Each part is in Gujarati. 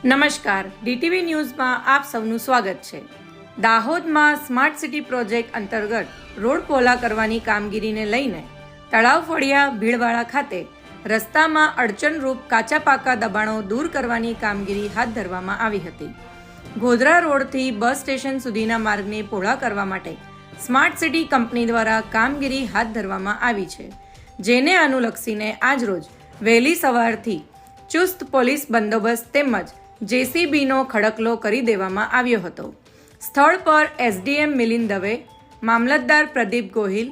નમસ્કાર. ડીટીવી ન્યૂઝમાં આપ સૌનું સ્વાગત છે. દાહોદમાં સ્માર્ટ સિટી પ્રોજેક્ટ અંતર્ગત રોડ પોલા કરવાની કામગીરીને લઈને તળાવ ફળિયા ભીડવાળા ખાતે રસ્તામાં અડચણરૂપ કાચા પાકા દબાણો દૂર કરવાની કામગીરી હાથ ધરવામાં આવી હતી. ગોધરા રોડથી બસ સ્ટેશન સુધીના માર્ગને પહોળા કરવા માટે સ્માર્ટ સિટી કંપની દ્વારા કામગીરી હાથ ધરવામાં આવી છે. જેને અનુલક્ષીને આજરોજ વહેલી સવારથી ચુસ્ત પોલીસ બંદોબસ્ત તેમજ જેસીબીનો ખડકલો કરી દેવામાં આવ્યો હતો. સ્થળ પર એસડીએમ મિલિંદ દવે, મામલતદાર પ્રદીપ ગોહિલ,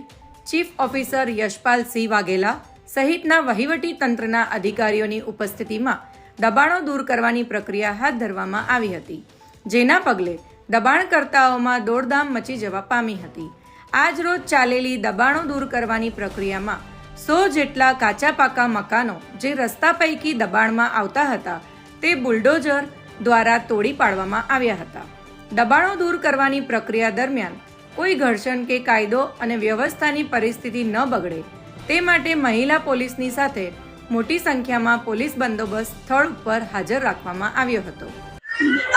ચીફ ઓફિસર યશપાલસિંહ વાઘેલા સહિતના વહીવટી તંત્રના અધિકારીઓની ઉપસ્થિતિમાં દબાણો દૂર કરવાની પ્રક્રિયા હાથ ધરવામાં આવી હતી, જેના પગલે દબાણકર્તાઓમાં દોડધામ મચી જવા પામી હતી. આજરોજ ચાલેલી દબાણો દૂર કરવાની પ્રક્રિયામાં સો જેટલા કાચા પાકા મકાનો જે રસ્તા પૈકી દબાણમાં આવતા હતા તે બુલડોઝર દ્વારા તોડી પાડવામાં આવ્યા હતા. દબાણો દૂર કરવાની પ્રક્રિયા દરમિયાન કોઈ ઘર્ષણ કે કાયદો અને વ્યવસ્થાની પરિસ્થિતિ ન બગડે, તે માટે મહિલા પોલીસની સાથે મોટી સંખ્યામાં પોલીસ બંદોબસ્ત સ્થળ ઉપર હાજર રાખવામાં આવ્યો હતો.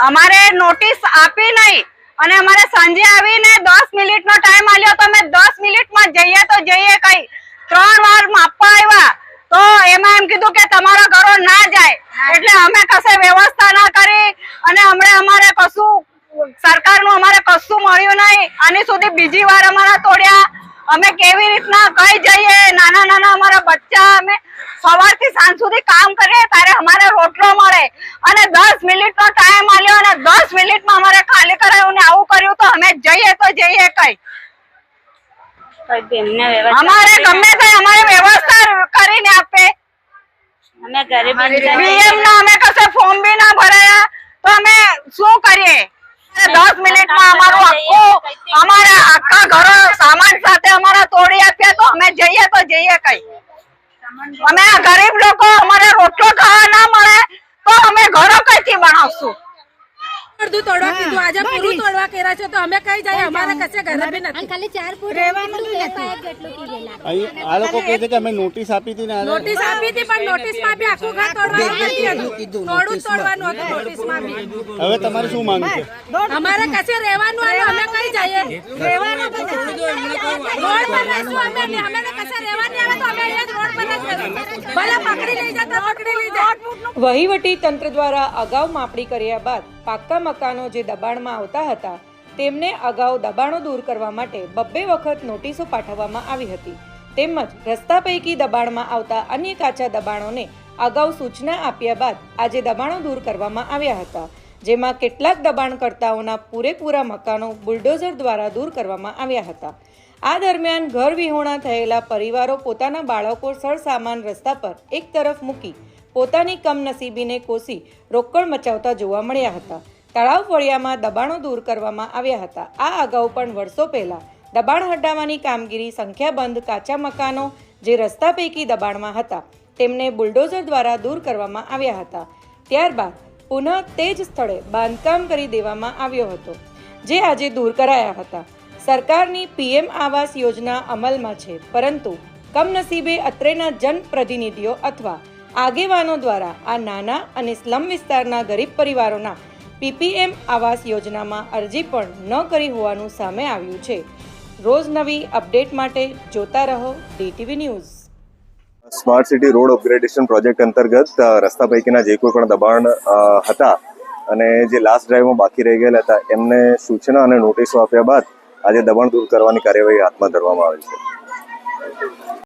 અમારે નોટિસ આપી નહીં અને અમારે સાંજે આવીને દસ મિનિટનો ટાઈમ આલ્યો તો અમે દસ મિનિટમાં જઈએ તો જઈએ કઈ. ત્રણ વાર માપવા આવ્યા તો એમાં એમ કીધું કે તમારો ઘરો ના જાય એટલે અમે કશે વ્યવસ્થા ના કરી અને હમણાં અમારે કશું સરકારનું અમારે કશું મળ્યું નહીં. આની સુધી બીજી વાર અમારા તોડ્યા. અમે કેવી રીતના કઈ જઈએ? નાના નાના અમારા બચ્ચા અમે સવારથી સાંજ સુધી કામ કરીએ ત્યારે અમારે રોટલો મળે. અને દસ મિનિટનો ટાઈમ આલ્યો અને દસ મિનિટમાં અમારે ખાલી કરાયું ને આવું કર્યું તો અમે જઈએ તો જઈએ કઈ. અમારે ગમે તે અમારે વ્યવસ્થા કરીને આપે. અમે ઘરે પીએમ ના અમે કશે ફોર્મ બી ના ભરાયા. તો અમે શું કરીએ? દસ મિનિટમાં અમારા આખા ઘરો સામાન સાથે અમારા તોડી આપ્યા તો અમે જઈએ તો જઈએ કઈ અમે આ ગરીબ લોકો અમારે રોટલો ખાવા ના મળે તો અમે ઘરો કઈથી બનાવશું અડધું તોડવા કીધું આજે પૂરું તોડવા કર્યા છે તો અમે કઈ જાય અમારે કશે ઘરે બી નથી. ખાલી ચાર ફૂટ રહેવાનું નથી અહીં આ લોકો કહે છે કે અમે નોટિસ આપી હતી ને નોટિસ આપી હતી પણ નોટિસમાં બી આખું ઘર તોડવાનું નથી હતું. થોડું તોડવાનું હતું નોટિસમાં બી. હવે તમારે શું માંગ છે? અમારે કશે રહેવાનું અને અમે કઈ જઈએ? રહેવાનું રોડ પર રહેશું અમે ને અમે કશે રહેવાની આવે તો અમે એ જ રોડ પર જ રહીશું. ભલે પકડી લઈ જતા પકડી લઈ જાય વહીવટી તંત્ર દ્વારા અગાઉ માપણી કર્યા બાદ પાક્કા મકાનો જે દબાણમાં આવતા હતા તેમને અગાઉ દબાણો દૂર કરવા માટે બબ્બે વખત નોટિસો પાઠવવામાં આવી હતી. તેમજ રસ્તા પૈકી દબાણમાં આવતા અન્ય કાચા દબાણોને અગાઉ સૂચના આપ્યા બાદ આજે દબાણો દૂર કરવામાં આવ્યા હતા, જેમાં કેટલાક દબાણકર્તાઓના પૂરેપૂરા મકાનો બુલડોઝર દ્વારા દૂર કરવામાં આવ્યા હતા. આ દરમિયાન ઘર વિહોણા થયેલા પરિવારો પોતાના બાળકો સરસામાન રસ્તા પર એક તરફ મૂકી પોતાની કમનસીબીને કોસી રોકડ મચાવતા જોવા મળ્યા હતા. તળાવ ફળિયામાં દબાણો દૂર કરવામાં આવ્યા હતા. આ અગાઉ પણ વર્ષો પહેલાં દબાણ હટાવવાની કામગીરી સંખ્યાબંધ કાચા મકાનો જે રસ્તા પૈકી દબાણમાં હતા, તેમને બુલડોઝર દ્વારા દૂર કરવામાં આવ્યા હતા. ત્યારબાદ પુનઃ તે જ સ્થળે બાંધકામ કરી દેવામાં આવ્યો હતો, જે આજે દૂર કરાયા હતા. સરકારની પીએમ આવાસ યોજના અમલમાં છે, પરંતુ કમનસીબે અત્રેના જનપ્રતિનિધિઓ અથવા આગેવાનો દ્વારા આ નાના અને સ્લમ વિસ્તારના ગરીબ પરિવારોના પીપીએમ આવાસ યોજનામાં અરજી પણ ન કરી હોવાનું સામે આવ્યું છે. રોજ નવી અપડેટ માટે જોતા રહો DTV news. Smart city road upgradation project અંતર્ગત રસ્તા પૈકીના જે કોઈ પણ દબાણ હતા અને જે લાસ્ટ ડ્રાઈવમાં બાકી રહી ગયેલા હતા, એમને સૂચના અને નોટિસો આપ્યા બાદ આજે દબાણ દૂર કરવાની કાર્યવાહી હાથમાં ધરવામાં આવી છે.